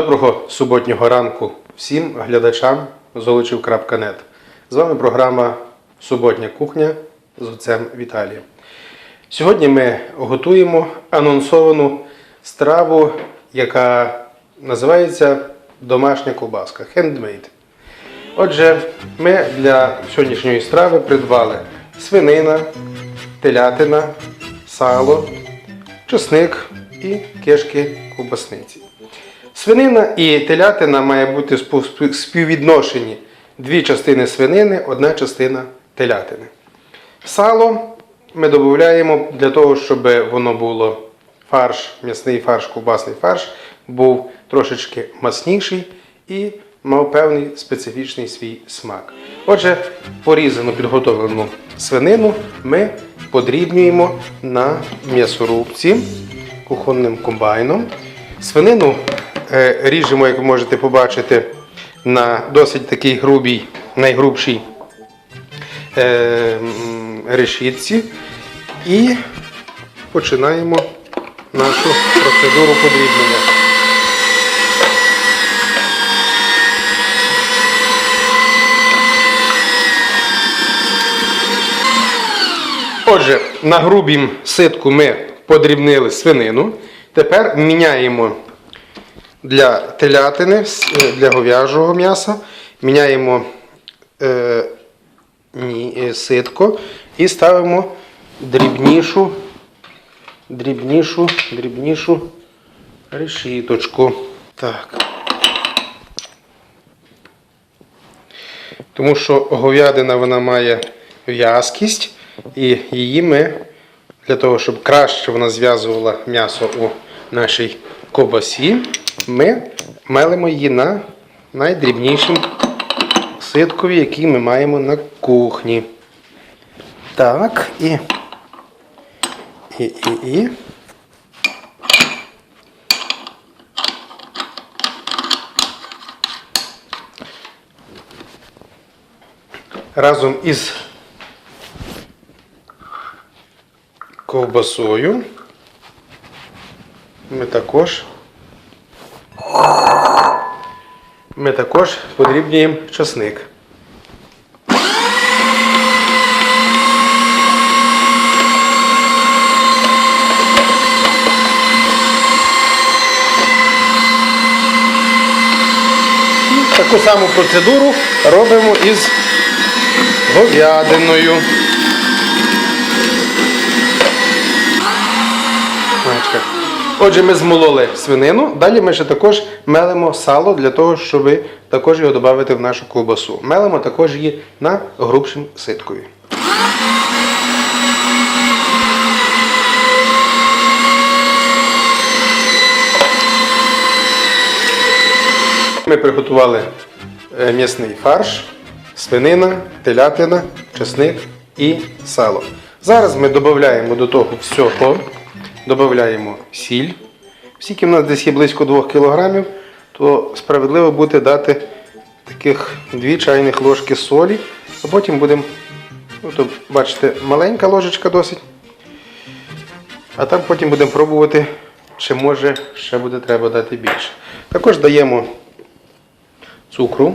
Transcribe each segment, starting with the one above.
Доброго суботнього ранку всім глядачам золочів.нет. З вами програма Суботня кухня з отцем Віталієм. Сьогодні ми готуємо анонсовану страву, яка називається домашня ковбаска handmade. Отже, ми для сьогоднішньої страви придбали свинина, телятина, сало, чесник і кишки ковбасниці. Свинина і телятина має бути співвідношені дві частини свинини, одна частина телятини. Сало ми додаємо для того, щоб воно було фарш, м'ясний фарш, ковбасний фарш, був трошечки масніший і мав певний специфічний свій смак. Отже, порізану підготовлену свинину ми подрібнюємо на м'ясорубці кухонним комбайном. Свинину ріжемо, як ви можете побачити, на досить такий грубій, найгрубшій е, решітці. І починаємо нашу процедуру подрібнення. Отже, на грубім ситку ми подрібнили свинину. Тепер міняємо для телятини, е, для говяжого м'яса, міняємо е, е, ситко і ставимо дрібнішу, дрібнішу, дрібнішу решіточку. Так. Тому що говядина вона має в'язкість, і її ми для того, щоб краще вона зв'язувала м'ясо у нашій ковбасі, ми мелимо її на найдрібнішим ситкові, який ми маємо на кухні. Так, і. І, і, і. Разом із ковбасою ми також ми також подрібнюємо часник. Таку саму процедуру робимо із говядиною. Отже, ми змололи свинину. Далі ми ще також мелимо сало для того, щоб також його додати в нашу ковбасу. Мелимо також її на грубшим ситкові. Ми приготували е, м'ясний фарш, свинина, телятина, чесник і сало. Зараз ми додаємо до того всього, додаємо сіль. Скільки в нас десь є близько 2 кг, то справедливо буде дати таких 2 чайних ложки солі, а потім будемо, ну, бачите, маленька ложечка досить. А там потім будемо пробувати, чи може ще буде треба дати більше. Також даємо цукру.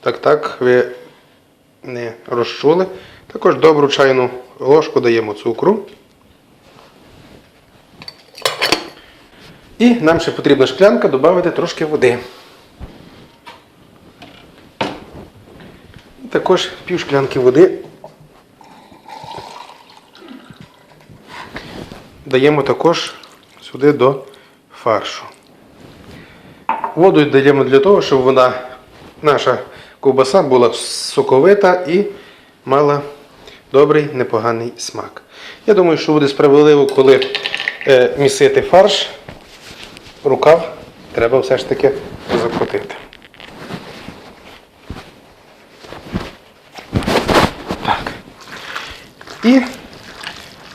Так, так, ви не розчули. Також добру чайну ложку даємо цукру. І нам ще потрібна шклянка додати трошки води. І також пів шклянки води. Даємо також сюди до фаршу. Воду даємо для того, щоб вона, наша ковбаса була соковита і мала добрий, непоганий смак. Я думаю, що буде справедливо, коли е, місити фарш, рукав треба все ж таки закрутити. Так. І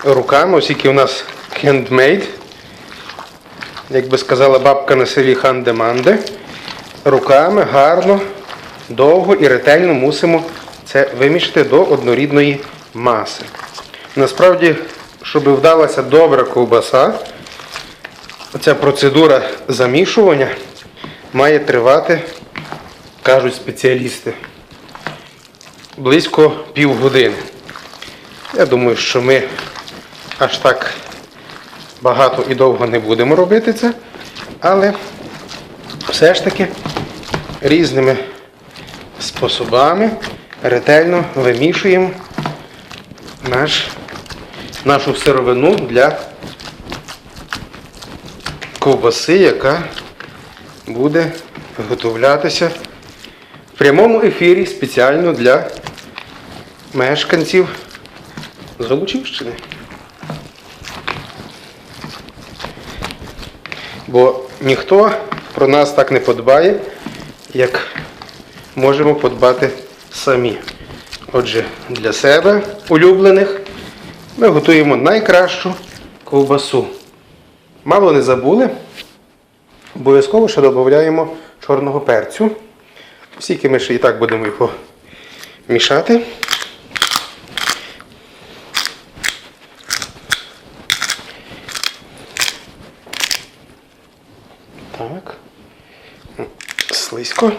руками, оскільки у нас handmade, як би сказала бабка на селі Ханде-Манде, руками гарно, довго і ретельно мусимо це вимішати до однорідної маси. Насправді, щоб вдалася добра ковбаса, Ця процедура замішування має тривати, кажуть спеціалісти, близько півгодини. Я думаю, що ми аж так багато і довго не будемо робити це, але все ж таки різними способами ретельно вимішуємо наш, нашу сировину для ковбаси, яка буде виготовлятися в прямому ефірі спеціально для мешканців Золочівщини. Бо ніхто про нас так не подбає, як можемо подбати самі. Отже, для себе улюблених ми готуємо найкращу ковбасу. Мало не забули, обов'язково ще додаємо чорного перцю. Скільки ми ще і так будемо його мішати. Так. Слизько.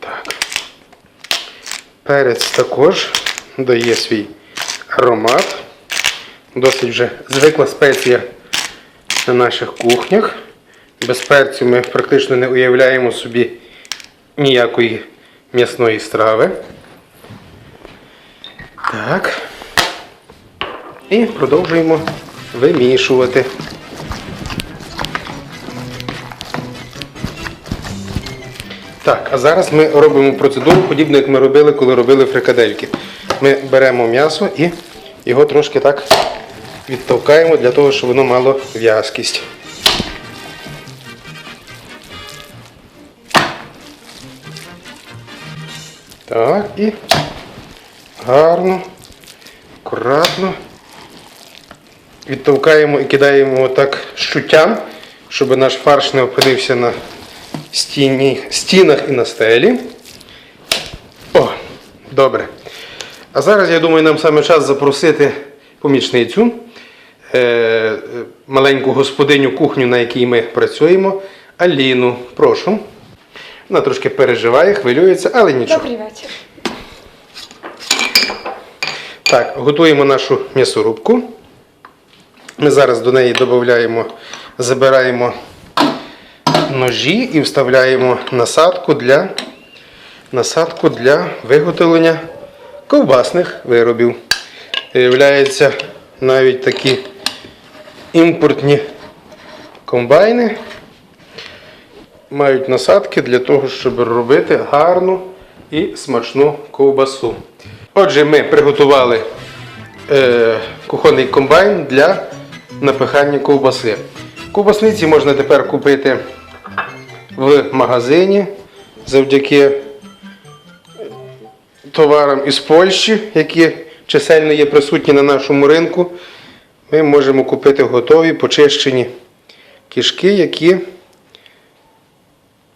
Так. Перець також дає свій аромат. Досить вже звикла спеція на наших кухнях. Без перцю ми практично не уявляємо собі ніякої м'ясної страви. Так. І продовжуємо вимішувати. Так, а зараз ми робимо процедуру, подібну, як ми робили, коли робили фрикадельки. Ми беремо м'ясо і його трошки так відтовкаємо для того, щоб воно мало в'язкість. Так, і гарно, акуратно відтовкаємо і кидаємо так з чуттям, щоб наш фарш не опинився на стіні, стінах і на стелі. О, добре. А зараз, я думаю, нам саме час запросити помічницю, е, маленьку господиню кухню, на якій ми працюємо, Аліну. Прошу. Вона трошки переживає, хвилюється, але нічого. Добрий вечір. Так, готуємо нашу м'ясорубку. Ми зараз до неї додаємо, забираємо ножі і вставляємо насадку для, насадку для виготовлення ковбасних виробів. Виявляється навіть такі імпортні комбайни мають насадки для того, щоб робити гарну і смачну ковбасу. Отже, ми приготували е, кухонний комбайн для напихання ковбаси. Ковбасниці можна тепер купити в магазині завдяки товарам із Польщі, які чисельно є присутні на нашому ринку. Ми можемо купити готові почищені кишки, які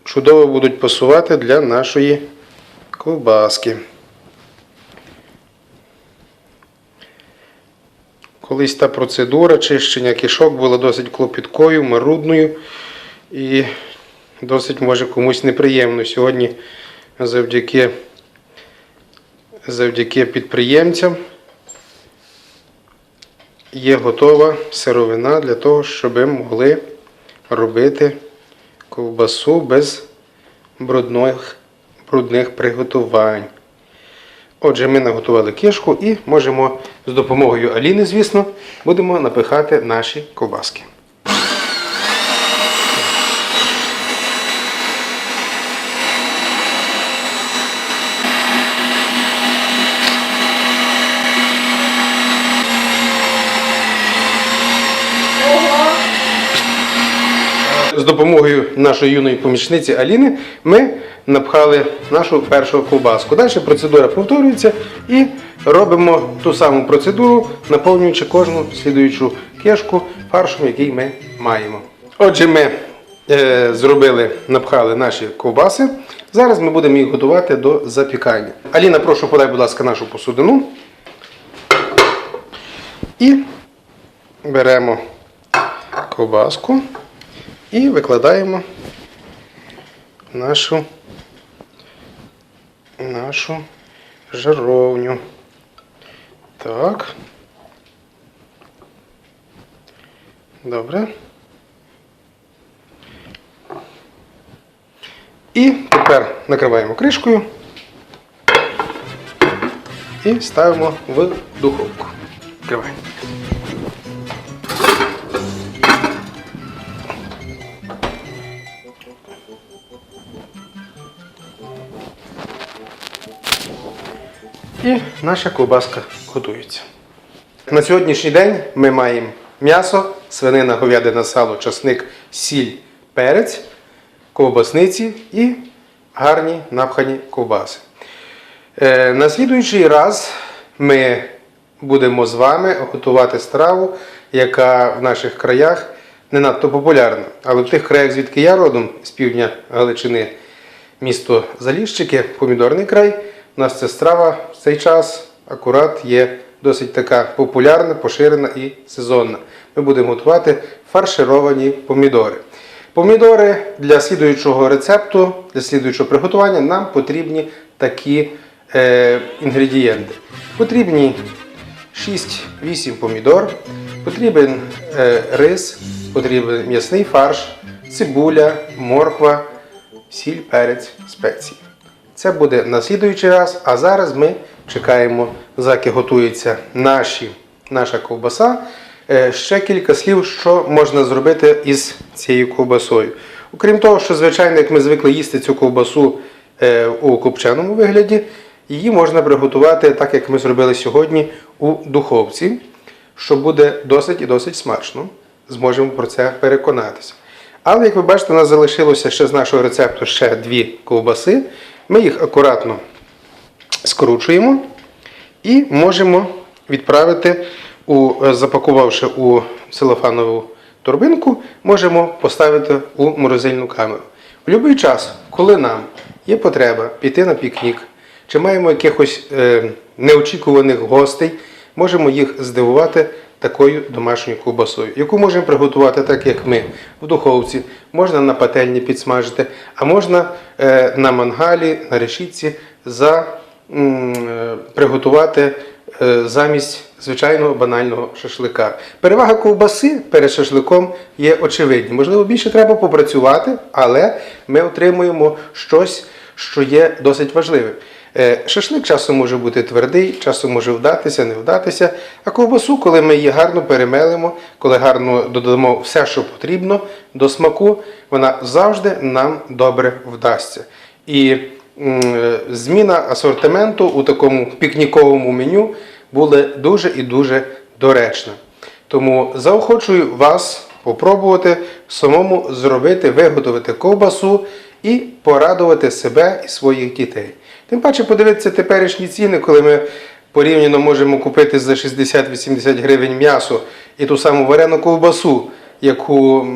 чудово будуть пасувати для нашої ковбаски. Колись та процедура чищення кишок була досить клопіткою, марудною і досить може комусь неприємно. Сьогодні завдяки, завдяки підприємцям є готова сировина для того, щоб могли робити ковбасу без брудних, брудних приготувань. Отже, ми наготували кишку і можемо з допомогою Аліни, звісно, будемо напихати наші ковбаски. З допомогою нашої юної помічниці Аліни ми напхали нашу першу ковбаску. Далі процедура повторюється і робимо ту саму процедуру, наповнюючи кожну слідуючу кишку фаршем, який ми маємо. Отже, ми е, зробили, напхали наші ковбаси. Зараз ми будемо їх готувати до запікання. Аліна, прошу подай, будь ласка, нашу посудину. І беремо ковбаску і викладаємо нашу, нашу жаровню. Так. Добре. І тепер накриваємо кришкою і ставимо в духовку. Відкривай. І наша ковбаска готується. На сьогоднішній день ми маємо м'ясо, свинина, говядина, сало, часник, сіль, перець, ковбасниці і гарні напхані ковбаси. Е, На слідуючий раз ми будемо з вами готувати страву, яка в наших краях не надто популярна. Але в тих краях, звідки я родом, з півдня Галичини, місто Заліщики, помідорний край, у нас ця страва в цей час акурат є досить така популярна, поширена і сезонна. Ми будемо готувати фаршировані помідори. Помідори для слідуючого рецепту, для слідуючого приготування нам потрібні такі е, інгредієнти. Потрібні 6-8 помідор, потрібен е, рис, потрібен м'ясний фарш, цибуля, морква, сіль, перець, спеції. Це буде на слідуючий раз, а зараз ми чекаємо, заки готується наші, наша ковбаса. Е, Ще кілька слів, що можна зробити із цією ковбасою. Окрім того, що, звичайно, як ми звикли їсти цю ковбасу е, у копченому вигляді, її можна приготувати так, як ми зробили сьогодні у духовці, що буде досить і досить смачно. Зможемо про це переконатися. Але, як ви бачите, у нас залишилося ще з нашого рецепту ще дві ковбаси. Ми їх акуратно скручуємо і можемо відправити, у, е, запакувавши у целофанову торбинку, можемо поставити у морозильну камеру. В будь-який час, коли нам є потреба піти на пікнік, чи маємо якихось е, неочікуваних гостей, можемо їх здивувати такою домашньою ковбасою, яку можемо приготувати так, як ми в духовці, можна на пательні підсмажити, а можна е, на мангалі, на решітці за, е, приготувати е, замість звичайного банального шашлика. Перевага ковбаси перед шашликом є очевидні. Можливо, більше треба попрацювати, але ми отримуємо щось, що є досить важливим. Е, Шашлик часом може бути твердий, часом може вдатися, не вдатися. А ковбасу, коли ми її гарно перемелимо, коли гарно додамо все, що потрібно до смаку, вона завжди нам добре вдасться. І е, зміна асортименту у такому пікніковому меню буде дуже і дуже доречна. Тому заохочую вас попробувати самому зробити, виготовити ковбасу і порадувати себе і своїх дітей. Тим паче подивитися теперішні ціни, коли ми порівняно можемо купити за 60-80 гривень м'ясо і ту саму варену ковбасу, яку,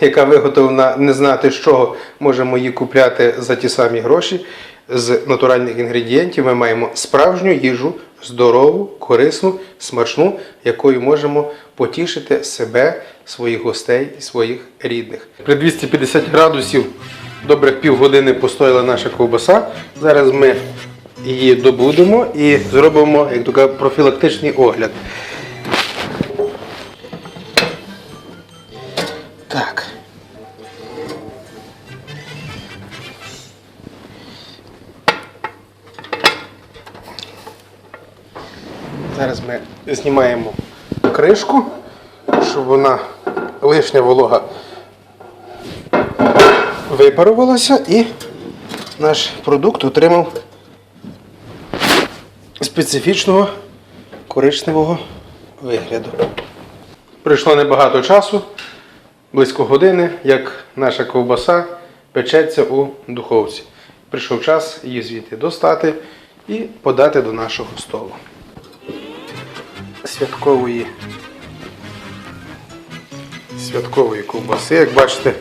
яка виготовлена не знати з чого, можемо її купляти за ті самі гроші. З натуральних інгредієнтів ми маємо справжню їжу, здорову, корисну, смачну, якою можемо потішити себе, своїх гостей і своїх рідних. При 250 градусів добрих півгодини постояла наша ковбаса. Зараз ми її добудемо і зробимо, як то кажуть, профілактичний огляд. Так. Зараз ми знімаємо кришку, щоб вона лишня волога випарувалася і наш продукт отримав специфічного коричневого вигляду. Пройшло небагато часу, близько години, як наша ковбаса печеться у духовці. Прийшов час її звідти достати і подати до нашого столу. Святкової святкової ковбаси, як бачите,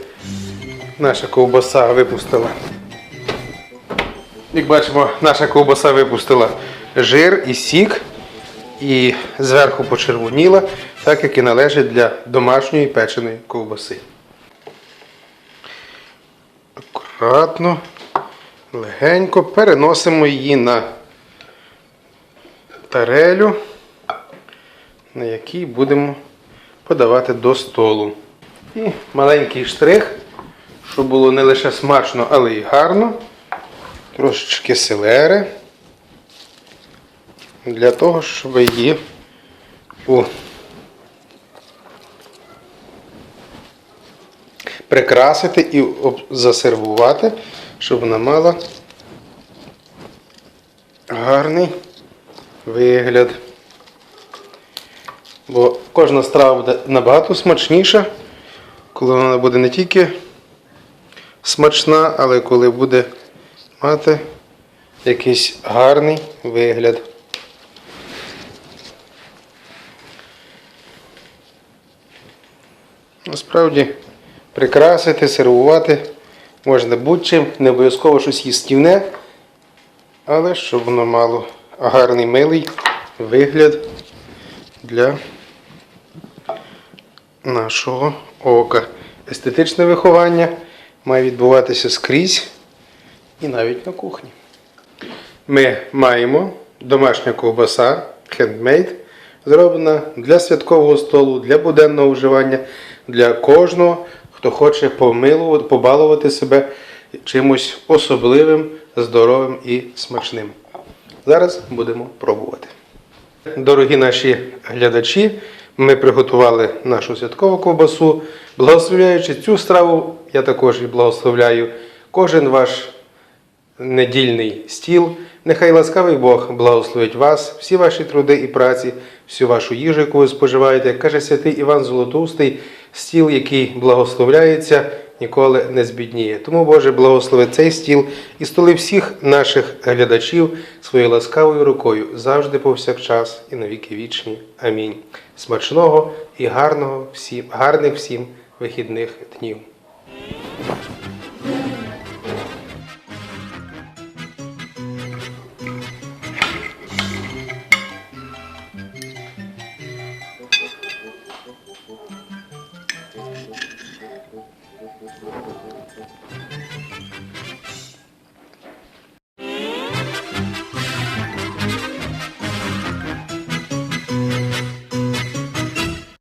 наша ковбаса випустила. Як бачимо, наша ковбаса випустила жир і сік. і зверху почервоніла, так як і належить для домашньої печеної ковбаси. Акуратно, легенько переносимо її на тарелю, на якій будемо подавати до столу. І маленький штрих, щоб було не лише смачно, але й гарно. Трошечки селери. Для того, щоб її у прикрасити і засервувати, щоб вона мала гарний вигляд. Бо кожна страва буде набагато смачніша, коли вона буде не тільки смачна, але коли буде мати якийсь гарний вигляд. Насправді прикрасити, сервувати можна будь-чим, не обов'язково щось їстівне, але щоб воно мало гарний милий вигляд для нашого ока. Естетичне виховання має відбуватися скрізь і навіть на кухні. Ми маємо домашня ковбаса хендмейд, зроблена для святкового столу, для буденного вживання, для кожного, хто хоче помилувати, побалувати себе чимось особливим, здоровим і смачним. Зараз будемо пробувати. Дорогі наші глядачі, ми приготували нашу святкову ковбасу. Благословляючи цю страву, я також і благословляю кожен ваш недільний стіл. Нехай ласкавий Бог благословить вас, всі ваші труди і праці, всю вашу їжу, яку ви споживаєте. Як каже святий Іван Золотоустий, стіл, який благословляється, ніколи не збідніє. Тому, Боже, благослови цей стіл і столи всіх наших глядачів своєю ласкавою рукою завжди повсякчас і навіки вічні. Амінь. Смачного і гарного всім, гарних всім вихідних днів.